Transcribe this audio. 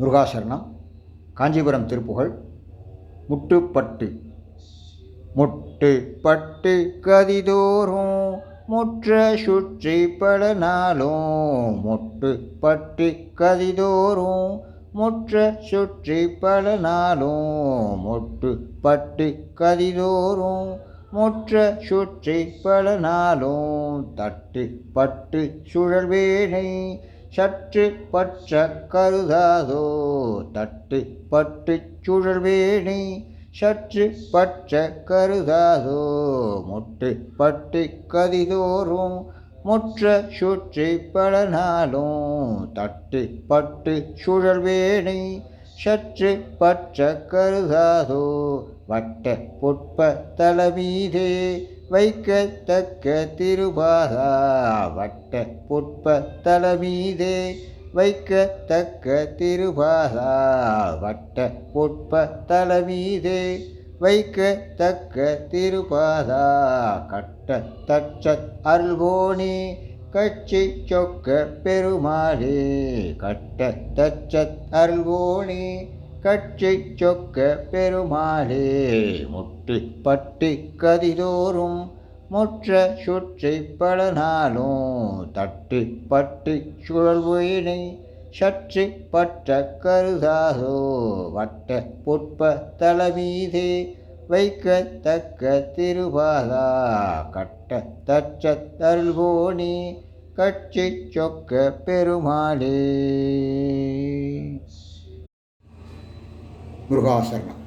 முருகாசரணம் காஞ்சிபுரம் திருப்புகழ் முட்டுப்பட்டு. முட்டுப்பட்டு கதிதோறும் முற்ற சுற்றி பல நாளும். முட்டுப்பட்டு கதிதோறும் முற்ற சுற்றி பல நாளும். முட்டுப்பட்டு கதிதோறும் முற்ற சுற்றி பல நாளும். தட்டு பட்டு சுழல்வேனை சற்று பற்ற கருதாதோ? தட்டு பட்டு சுழல்வேணி. சற்று பற்ற கருதாதோ? முட்டு பட்டு கதிதோறும் முற்ற சுற்றி பல நாளும் தட்டு பட்டு சுழல்வேணி. சற்று பற்ற கருதாதோ? வட்ட புட்ப தலமீதே வைக்கத்தக்க திருபாதா வட்ட புட்ப தலமீதே. வைக்கத்தக்க திருபாதா வட்ட புட்ப தலமீதே. வைக்கத்தக்க திருபாதா கட்ட தச்சத் அல்வோனே கட்சி சொக்க பெருமாளே கட்ட தச்சத் அல்வோனே கட்சி சொக்க பெருமாளே. முட்டு பட்டு கதிதோறும் முற்ற சுற்றி பல நாளும் தட்டு பட்டு சுழல்வினை சற்று பற்ற கருதாதோ. வட்ட புட்ப தலமீதே வைக்கத்தக்க திருபாதா கட்ட தச்ச தருள்வோனே கட்சி சொக்க பெருமாளே. முருகாசரணம்